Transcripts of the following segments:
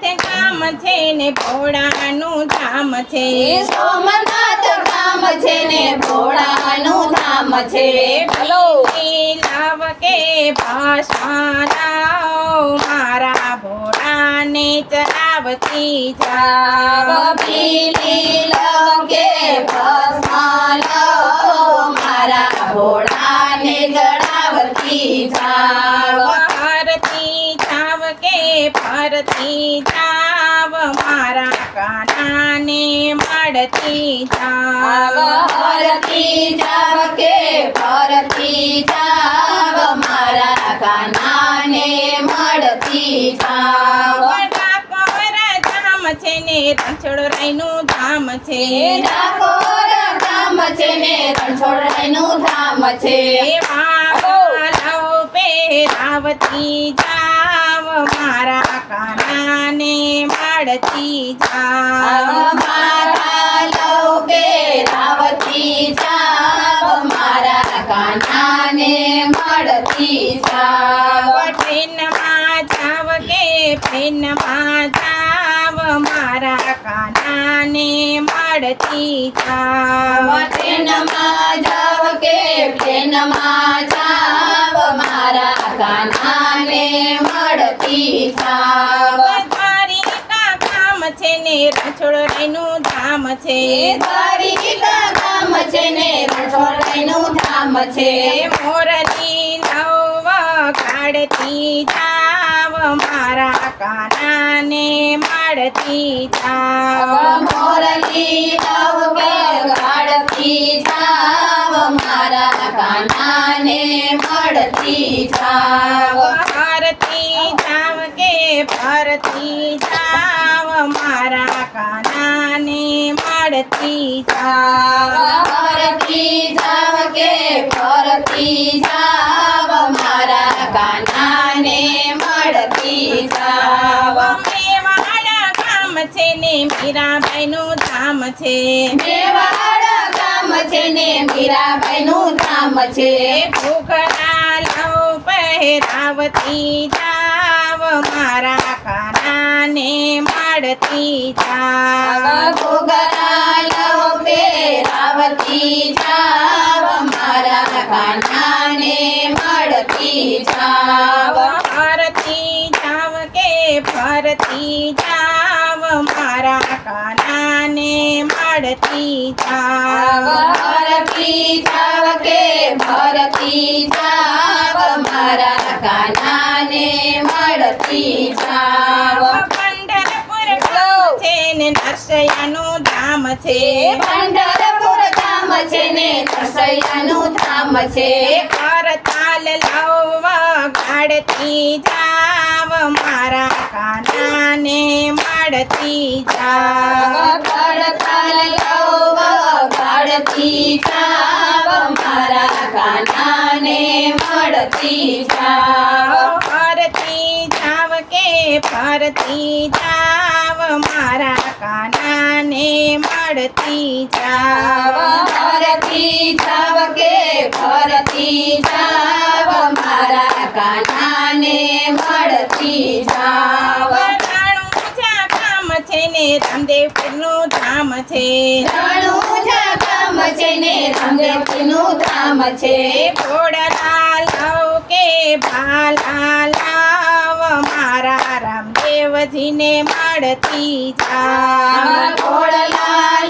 સોમનાથ ધામ છે ને ભોળાનું ધામ છે. સોમનાથ ધામ છે ને ભોળાનું ધામ છે. બોલો લાવ કે મારા ભોળાને ચરાવતી જાવ ભીલી લંકે ભસ્માલ મારા ભોળાને જડાવતી જાવ ફરતી જાવ કે ફરતી જાવ મારા કાનાને મળતી જાવ. ફરતી જાવ કે ફરતી જાવ મારા કાનાને મળતી જાવ. ધામ છે ને રણછોડરાયનું ધામ છે. ડાકોર ધામ છે ને ધામ છે. પહેરાવતી જાવ મારા કાનાને મળતી જાવ. મારા લોકે રાવતી જાવ. મારા કાનાને મળતી જાવ. ટ્રેનમાં જાવ કે ટ્રેનમાં જાવ? મારા કાનાને મળતી જાવ. ટ્રેનમાં જાવ કે ટ્રેનમાં જાવ. મારા કાનાને મળતી ધામ છે ને રણછોડરાયનું ધામ છે. દ્વારિકા ધામ છે ને રણછોડરાયનું ધામ છે. મોરની નવ કાઢતી જાવ મારા કાનાને મળતી જાવ. મોરલી નવ ગાડતી જાવ? મારા કાનાને મળતી જાવ. ભારતી જાવ કે ભારતી જાવ? મારા કાનાને મળતી જાવ. ભારતી જાવ કે ભારતી જાવ? ગામ છે ને ધામ છે. મેવાડ ગામ છે ને મીરાબાઈનું ધામ છે. ઘૂઘરા લવ પહેરાવતી જાવ મારા કાનાને મળતી જાવ. પેરાવતી જાવ મારા કાનાને મળતી જાવ. ફરતી જાવ કે ફરતી જાવ? કાનાને મળતી જાવ. ભરતી જાવ કે ભરતી જાવ? મારા કાનાને મળતી જાવ. પંઢરપુર ગામ છે ને નરસૈયાનું ધામ છે. પંઢરપુર ધામ છે ને નરસૈયાનું ધામ છે. કરતાલ લાવવા ગાડતી જાવ. મારા કાનાને મળતી જાવ પડતાલ લવ ગાડતી જાવ મારા કાનાને મળતી જાવ ફરતી જાવ કે ફરતી જાવ મારા કાનાને મળતી જાવ ફરતી જાવ કે ફરતી જાવ મારા કાનાને મળતી જાવ રાણુજા ગામ છે ને ધામ છે. રણુજા છે ને રામદેવજીનું ધામ છે કે મારા રામદેવજીને મળતી ઘોડલાલ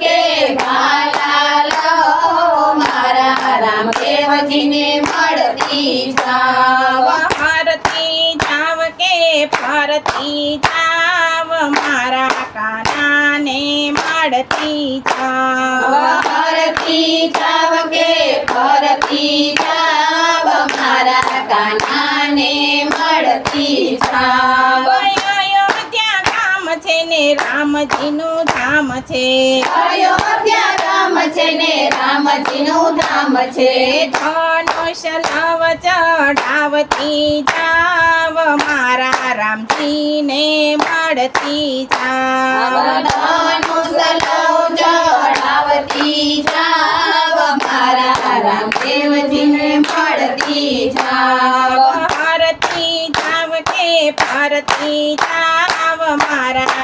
કે ભાલાલ મારા રામદેવજીને મળતી જાવ ફરતી જાવ કે ફરતી જાવ મારા કાનાને જાવ ફરતી જાવ કે ફરતી જાવ મારા કાનાને મળતી જાવ અયોધ્યા ગામ છે ને રામજીનું ધામ છે. અયોધ્યા છે ને રામજીનું ધામ છે. ધનુષ લવ ચઢાવતી જાવ મારા રામજીને મળતી જાવ. ધનુષ લવ ચડાવતી જાવ મારા રામદેવજીને મળતી જાવ. કે જાવ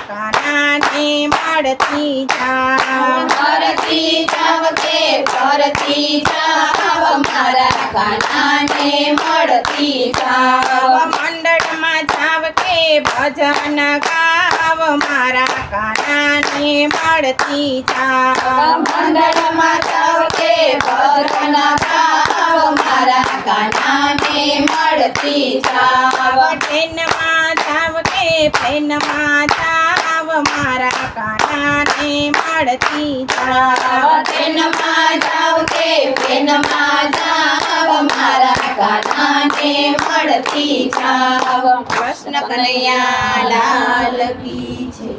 કાનાને મળતી જાવ. કરતી જાવ કે કરતી જાવ? મારા કાનાને મળતી જાવ. મંડળમાં જાવ કે ભજન ગાવ? મારા કાનાને મળતી જાવ. મંડળમાં જાવ કે ભજન ગાવ? મારા કાનાને મળતી જાવ. ટ્રેનમાં જાવ કે પ્લેનમાં જાવ? મારા કાનાને મળતી જાવ ટ્રેનમાં જાવ તે ટ્રેનમાં જાવ મારા કાનાને મળતી જાવ કૃષ્ણ કનૈયા લાલ કી છે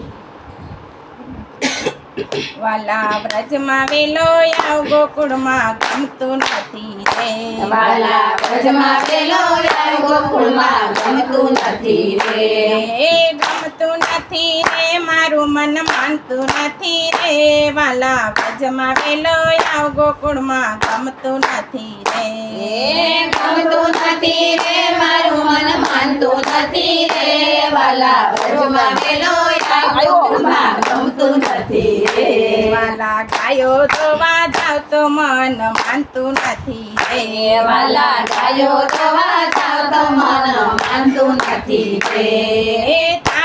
વાલા વ્રજમાં વેલો આવ ગોકુળમાં ગમતું નથી રે વાલા વ્રજમાં વેલો આવ ગોકુળમાં ગમતું નથી રે. નથી રે મારું મન માનતું નથી રે. વાલા વ્રજમાં વેલો આવ ગોકુળમાં ગમતું નથી રે. ગમતું નથી રે મારું મન માનતું નથી રે. વાલા વેલો યાર ગોકુળમાં ગમતું નથી રે. વાલા ગાયો ધોવા જાવ તો મન માનતું નથી રે. વાલા ગાયો ધોવા જાવ તો મન માનતું નથી રે. તારા વિના ગાય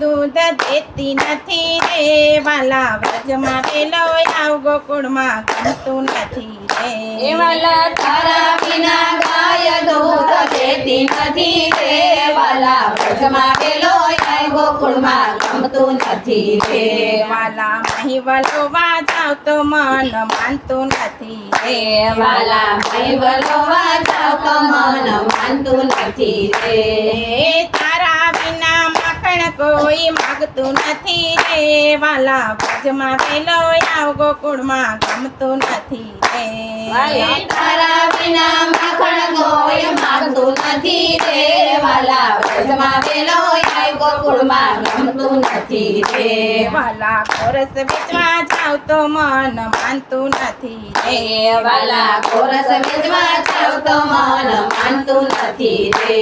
દૂધ દેતી નથી રે. વાલા વ્રજમાં વેલો આવ ગોકુળમાં ગમતું નથી રે. એ વાલા તારા વિના ગાય દૂધ દેતી નથી રે. વાલા વ્રજમાં વેલો આવ ગોકુળમાં ગમતું નથી રે. વાલા મહિવલો વાજાવ તો મન માનતું નથી રે. એ વાલા ભાઈ બલવા જાવ તો મન માનતું નથી રે. માખણ કોઈ માગતું નથી રે. વાલા ભજમાં પેલો આવ ગોકુળમાં ગમતું નથી રે. તારા વિના માખણ કોઈ માગતું નથી રે. વાલા વ્રજમાં વેલો યાર ગોકુળમાં ગમતું નથી રે. વાલા કોરસ વેચવા જાવ તો મન માનતું નથી રે. વાલા કોરસ વેચવા જાવ તો મન માનતું નથી રે.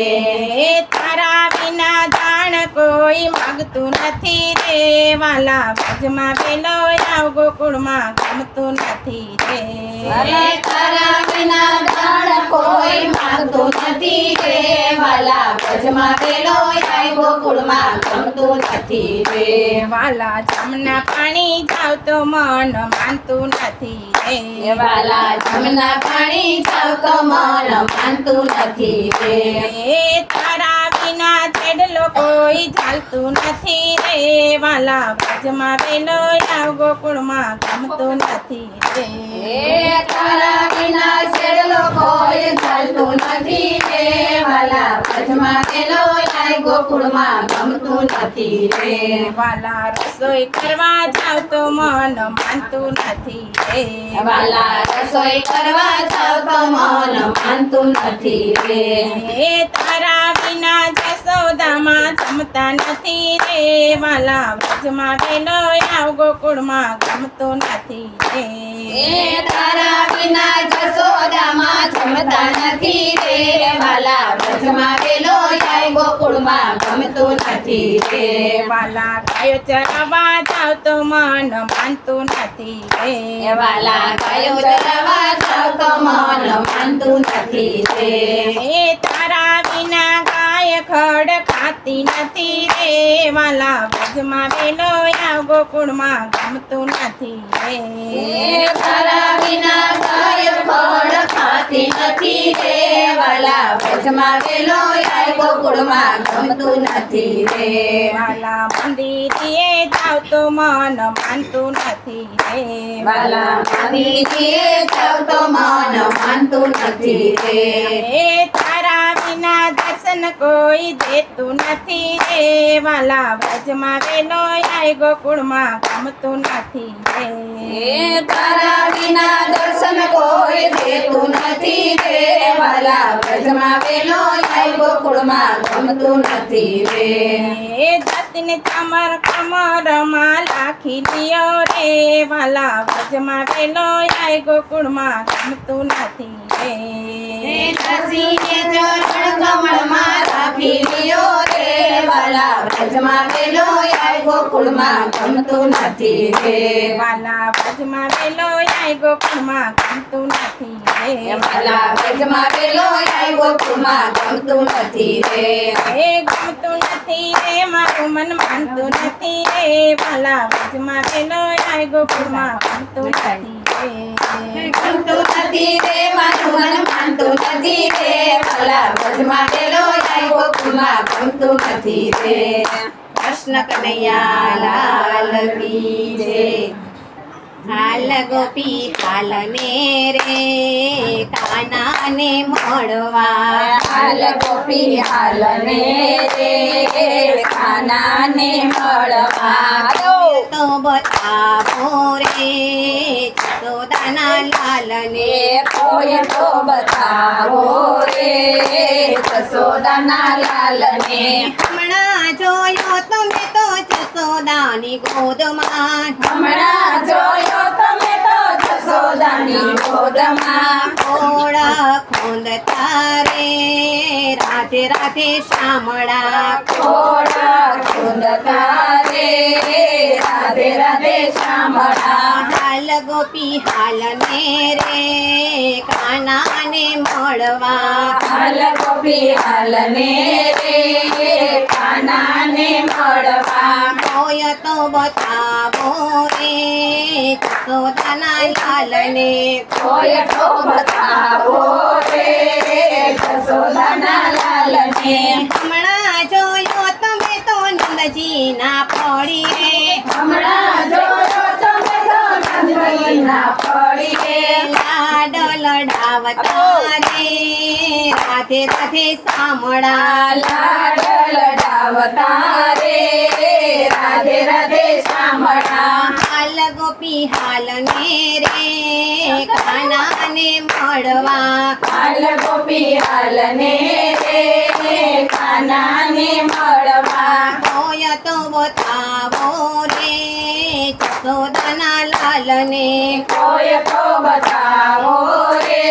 તારા વિના જાણ કોઈ માગતું નથી રે. વાલા ભજમાં પેલો આવ ગોકુળમાં ગમતું નથી રે. તારા વિના જાણ કોઈ માગતું નથી રે. વાલા વ્રજમાં વેલો યાર ગોકુળમાં ગમતું નથી રે. વાલા જમના પાણી જાવ તો મન માનતું નથી રે. વાલા જમના પાણી જાવ તો મન માનતું નથી રે. તારા વિના છેડલો કોઈ ચાલતું નથી રે વાલા ભજમાં વેલો આવ ગોકુળમાં ગમતું નથી રે. એ તારા વિના છેડલો કોઈ ચાલતું નથી રે વાલા વ્રજમાં વેલો યાર ગોકુળમાં ગમતું નથી રે. વાલા રસોઈ કરવા જાવ તો મન માનતું નથી રે. વાલા રસોઈ કરવા જાવ તો મન માનતું નથી રે. તારા વિના જસોદામાં જમતા નથી રે વાલા. વ્રજમાં વેલો આવ ગોકુળમાં ગમતો નથી રે. તારા વિના જસોદામાં જમતા નથી રે વાલા. વ્રજમાં વેલો યાર ગોકુળમાં ગમતું નથી રે વાલા. ગાયો ચરાવવા જાવ તો મન માનતું નથી રે. વાલા ગાયો ચરાવવા જાવ તો મન માનતું નથી રે. તારા વિના ગાય ખડ ખાતી નથી રે. વાલા વ્રજમાં બેનો યા ગોકુળમાં ગમતું નથી રે. તારા વિના ગાય ખડ ખાતી નથી રે. વાલા વ્રજમાં બેનો યા ગોકુળમાં ગમતું નથી રે. વાલા મંદિરે જાવ તો મન માનતું નથી રે. વાલા મંદિરે જાવ તો મન માનતું નથી રે. તારા દર્શન કોઈ દેતું નથી રે. વાલા વ્રજમાં વેલો આય ગોકુળમાં ગમતું નથી તારા વિના દર્શન કોઈ દેતું નથી. રે વાલા વ્રજમાં વેલો યાર ગોકુળમાં ગમતું નથી રે. એ દસને કમરમાં લાખી લિયો રે. વાલા વ્રજમાં વેલો આય ગોકુળમાં ગમતું નથી રે. એ ચરણ કમળમાં રાખી લ્યો રે. વાલા વ્રજમાં વેલો આય ગોકુળમાં ગમતું નથી. રે વાલા વ્રજમાં વેલો આઈ ગોકુળમાં ગમતું નથી રે. વાલા વ્રજમાં વેલો આઈ ગોકુળમાં ગમતું નથી રે. એ ગમતું નથી રે મારું મન માનતું નથી રે. વાલા વ્રજમાં વેલો આઈ ગોકુળમાં ગમતું નથી રે. ગમતું નથી રે મારું મન માનતું નથી રે. વેલો ગોકુળમાં ગમતું નથી રે. કૃષ્ણ કનૈયા લાલ કી જય હાલ ગોપી હાલ ને રે કાનાને મળવા. હાલ ગોપી હાલ ને રે ખાનાને મળવા. તો બતાવો રે ચતોદાના લાલને કોઈ તો બતાવો રે જસોદાના લાલને હમણાં જોયો તમે તો જસોદાની ગોદમાં. હમણાં જોયો તમે તો જસોદાની ગોદમાં ઓળખો તારે. રાધે રાધે શામળા થોડા ખુંદતા રે રાધે રાધે શામળા. હાલ ગોપી હાલ ને રે કાનાને મળવા. હાલ ગોપી હાલ ને રે કાનાને મળવા. કોઈ તો બતાવો રે. જસોદાના લાલને કોઈ તો બતાવો રે જસોદાના લાલને હમણાં જોયો તમે તો નંદજીના પડીએ હમણાં જોયો તમે તો નંદીના પડીએ લાડ રે રાધે રાધે સામળા લાડ લડાવતા રે રાધે રાધે શ્યામળા હાલ ગોપી હાલ ને રે કાનાને મળવા હાલ ગોપી હાલ ને રે કાનાને મળવા હોય તો જસોદાના લાલને કોઈ તો બતાવો રે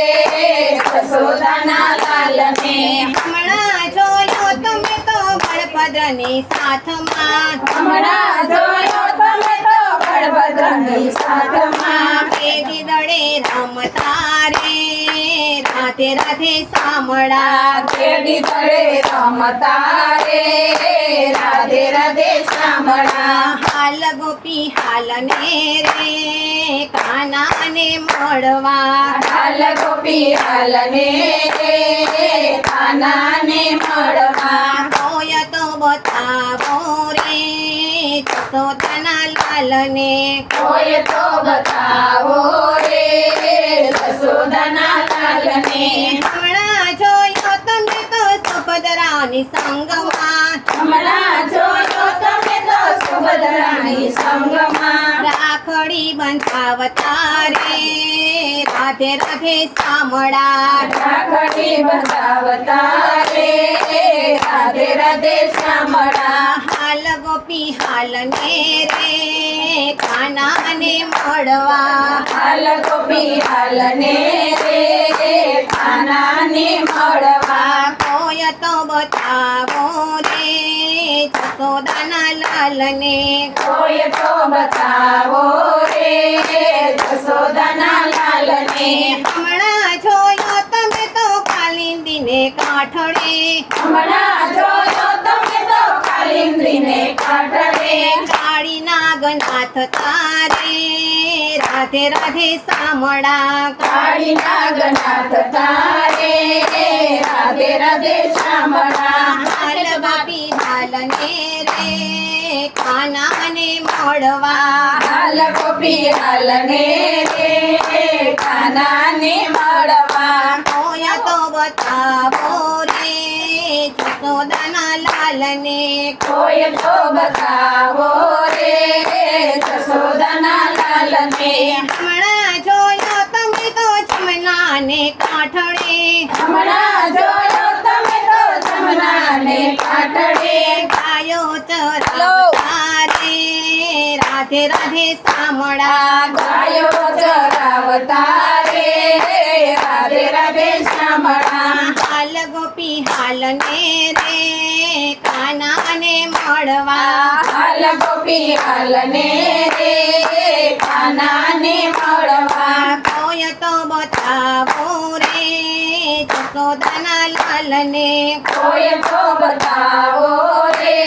જસોદાના લાલને હમણાં જોયો તમે તો બળભદ્રની સાથમાં. હમણાં જોયો તમે તો બળભદ્રની સાથમાં. પેડી દડે રમતા રે રાધે રાધે સામળા કેડી તળે રમતા રે રાધે રાધે શ્યામળા હાલ ગોપી હાલ ને રે કાનાને મળવા. હાલ ગોપી હાલ ને રે કાનાને મળવા. હોય તો બતાવો રે. જસોદાના લાલને કોઈ તો બતાવો રે જસોદાના લાલને હમણાં જોયો તમે તો સુભદ્રાની સંગમાં હમણાં જોયો તમે સંગમાં રાખડી બંધાવતા રે રાધે રાધે સામળા રાખડી બંધાવતા રે રાધે રાધે શ્યામળા હાલ ગોપી હાલ ને રે કાનાને મળવા. હાલ ગોપી હાલ ને રે કાનાને મળવા. કોય તો બતાવો જસોદાના લાલને કોઈ તો બતાવો રે જસોદાના લાલને. હમણાં જોયો તમે તો કાલિંદીને કાઠડે હમણાં જોયો તમે તો કાલિંદ્રીને કાઠડે કાળી નાગનાથ તારે. રાધે રાધે સામળા કાળી નાગનાથ તારે રાધે રાધે શ્યામળા હાલ બાપી હાલને રે કાનાને મળવા. હાલ ગોપી હાલને રે કાનાને મળવા. હોય તો બતાવો લાલને કોઈ તો બતાવો રે જસોદાના લાલને હમણાં જોયો તમે તો જમનાને કાઠડે હમણાં જોયો તમે તો જમનાને કાઢડે ગાયો ચરાવતા રે રાધે રાધે સામળા ગાયો ચરાવતા રે રાધે રાધે શ્યામળા હાલ ગોપી હાલ ને રે કાનાને મળવા હાલ ગોપી હાલ ને રે કાનાને મળવા કોઈ તો બતાવો રે જશોદાના લાલને કોઈ તો બતાવો રે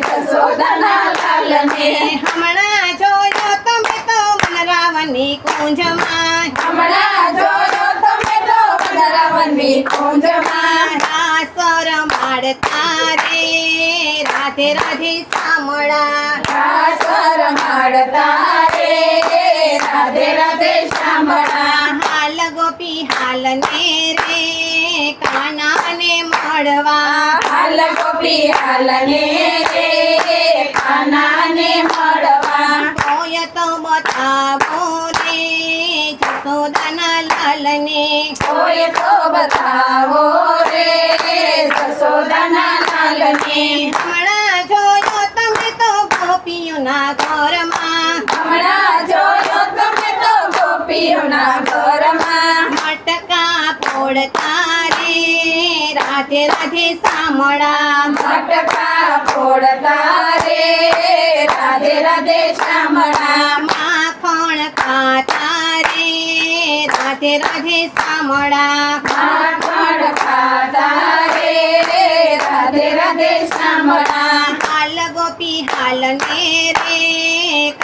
જશોદાના લાલને હમણાં જોયો તમે તો કુંજમાં હમણાં જોયો તમે તો વનરાવનની કુંજમાં રાસર માડતા રે રાધે રાધે સામળા રાસર માડતા રે રાધે રાધે શામળા હાલ ગોપી હાલ ને રે કાનાને મળવા. હાલ ગોપી હાલ ને રે કાનાને મળવા. તો બતાવો લાલ લાલને કોઈ તો બતાવો રે જશોદાના લાલને. હમણાં જોયો તમે તો ગોપીઓના ઘરમાં. હમણાં જોયો તમે તો ગોપીઓના ઘરમાં. મટકા ફોડતા રે રાધે રાધે સામળા મટકા ફોડતા રે રાધે રાધે શામળા માખણ ખાતા રાધે રાધે સામળા માખણ ખાતા રે રાધે રાધે શામળા હાલ ગોપી, હાલ ને રે,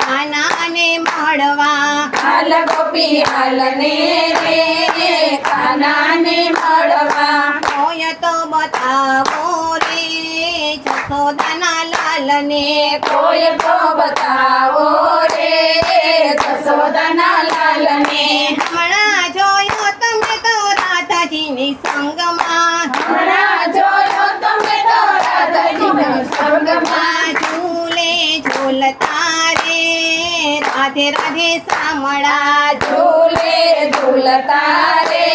કાનાને મળવા. હાલ ગોપી હાલ ને રે કાનાને મળવા કોઈ તો બતાવો રે, જશોદાના લાલને કોઈ તો બતાવો રે, જશોદાના લાલને હમણાં જોયો તમે તો રાધાજીની સંગમાં હમણાં જોયો તમે તો રાધાજીના સંગમાં ઝૂલે ઝૂલતા રે રાધે રાધે શામળા ઝૂલે ઝૂલતા રે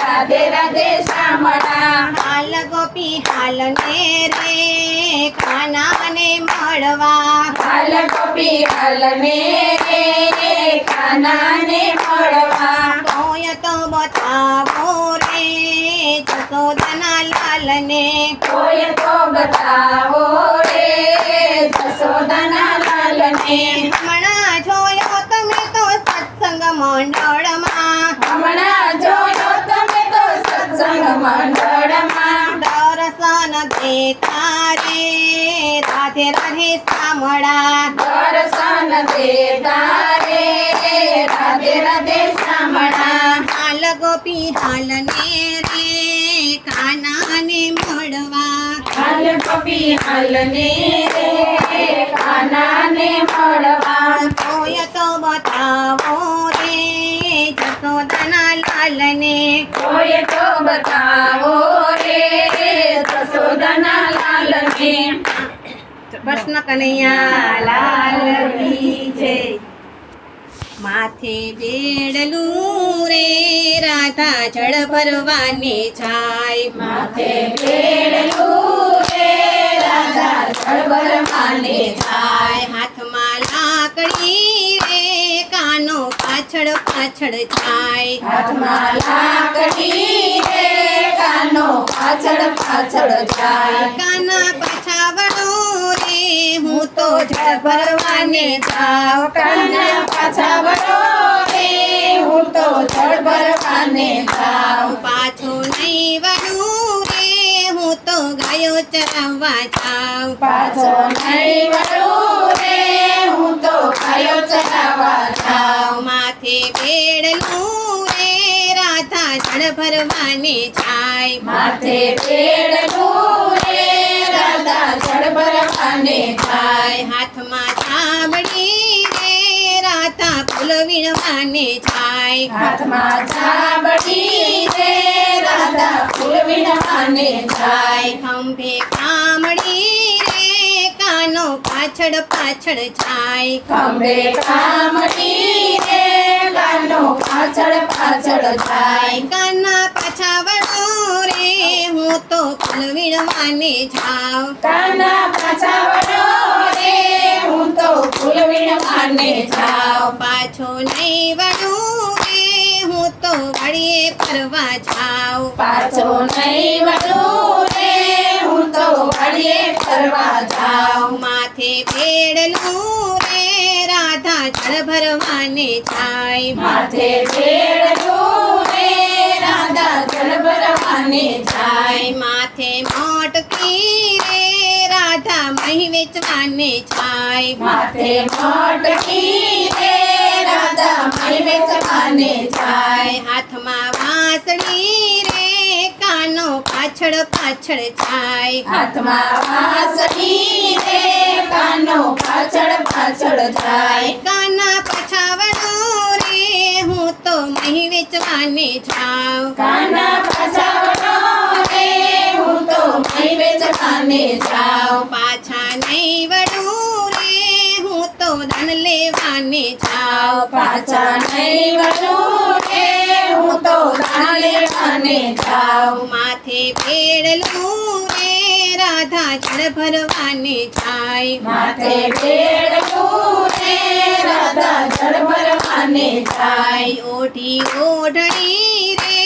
રાધે રાધે શામળા. હાલ ગોપી હાલ ને રે કાનાને મળવા. હાલ ગોપી હાલ ને રે કાનાને મળવા. કોય તો બતાવો રે લાલ લાલને. કોય તો બતાવો મંડળમાં હમણાં જોયો તમે તો સત્સંગ મંડળમાં દર્શન રે રાધે રાધે સામળા દર્શન દે રે રાધે રાધે હાલ ગોપી હાલ ને રે કાનાને મળવા હાલ ને રે કાનાને મળવા કોઈ તો બતાવો. લાલને કોઈ તો બતાવો રે જશોદાના લાલને કૃષ્ણ કનૈયા લાલ માથે બેડલું રે રાધા જળ ભરવાને જાય. માથે બેડલું રે રાધા જળ ભરવાને જાય. હાથમાં લાકડી કાનો પાછળ પાછળ જાય હાથમાં લાકડી રે કાનો પાછળ પાછળ જાય. કાના પાછા વળો રે હું તો જળ ભરવાને જાઉં. કાના પાછા વળો રે હું તો જળ ભરવાને જાઉં. પાછો નહીં વળું રે હું તો ગાયો ચરાવવા જાઉં. પાછો નહીં વળું રે હું તો ગાયો ચરાવવા રે રાધા જળ ભરવાને જાય. માથે બેડલું રે રાધા જળ ભરવાને જાય. હાથમાં ચામડી રે રાધા ફૂલ વીણવાને જાય. હાથમાં ચાબડી રે રાધા ફૂલ વીણવાને જાય. ખંભે કામડી રે કાનો પાછળ પાછળ જાય. ખંભે કામડી પાછળ પાછળ જાય કાના પાછા વળો રે હું તો ફૂલ વીણવાને જાઉં. કાના પાછા વળો રે હું તો ફૂલ વીણવાને જાઉં. પાછો નહીં વળું રે હું તો વળીએ ફરવા જાઉં. પાછો નહીં વળું રે હું તો વાડીએ ફરવા જાઓ માથે રે રાધા જળ ભરવાને જાય. માથે બેડલું રે રાધા જળ ભરવાને જાય. માથે મોટકી રે રાધા મહી વેચવાને જાય. માથે મોટકી રે રાધા મહી વેચવાને જાય. હાથમાં વાંસળી રે પાછળ પાછળ જાય હાથમાં વાંસળી રે કાનો પાછળ પાછળ જાય કાના પછાવડો રે હું તો નહીં વેચવાને જાઉં. કાના પછાવડો રે હું તો નહીં વેચવાને જાઉં. પાછા નહીં વળું રે હું તો ધન લેવાને જાઉં. પાછા નહીં વળું રે હું તો લેવાને જાઉં માથે ભેળલું રે રાધા જળ ભરવાને જાય. માથે ભેળલું રે રાધા જળ ભરવાને જાય. ઓઢી ઓઢણી રે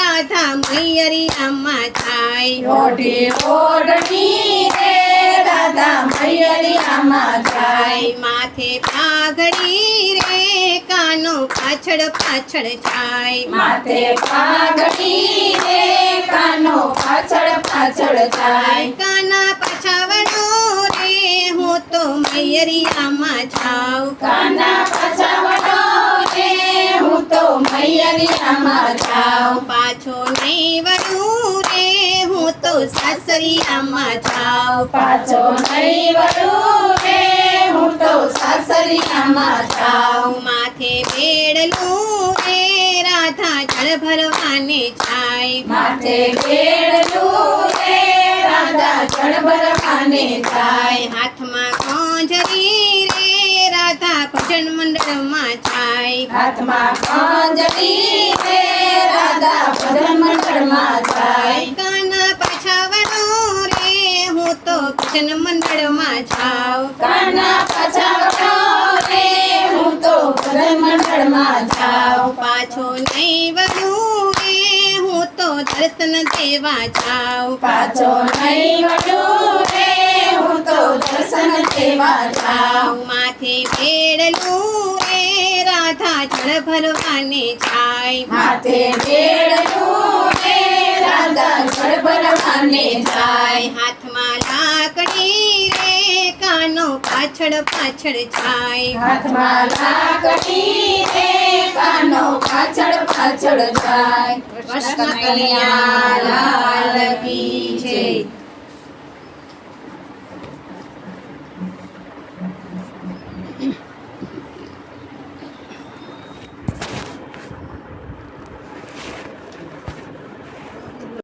રાધા મૈયરિયામાં જાય. ઓઢી ઓઢણી રે રાધા મૈયરિયામાં જાય. જાય માથે પાઘડી રે કાનો પાછળ પાછળ જાય. માથે પાઘડી રે કાનો પાછળ પાછળ જાય. કાના પછાવડો રે હું તો મૈયરિયામાં જાઉં. કાના પછાવડો રે હું તો મૈયરિયામાં જાઉં. પાછો નહીં વળું હું તો સાસરિયામાં જાઉં પાછો નહીં વળું રે હું તો સાસરિયામાં જાઉં. માથે બેડલું રે રાધા જળ ભરવાને જાય. માથે બેડલું રે રાધા જળ ભરવાને જાય. હાથમાં કોંજરી રે રાધા ભજન મંડળમાં જાય. હાથમાં કોંજરી રે રાધા ભજન મંડળમાં જાય કાના પછાવડો રે હું તો ભજન મંડળમાં જાઉં કાના પછાડો રે હું તો ભજન મંડળમાં જાઉં પાછો નહીં વળું રે હું તો દર્શન દેવા જાઉં. પાછો નહીં વળું રે હું તો દર્શન દેવા જાઉં. માથે બેડલું રે રાધા જળ ભરવાને જાય. માથે બેડલું રે રાધા જળ ભરવાને જાય. હાથમાં પાછળ પાછળ જાય. હાથમાં લાકડી રે કાનો પાછળ પાછળ જાય. કૃષ્ણ કનૈયા લાલ કી જય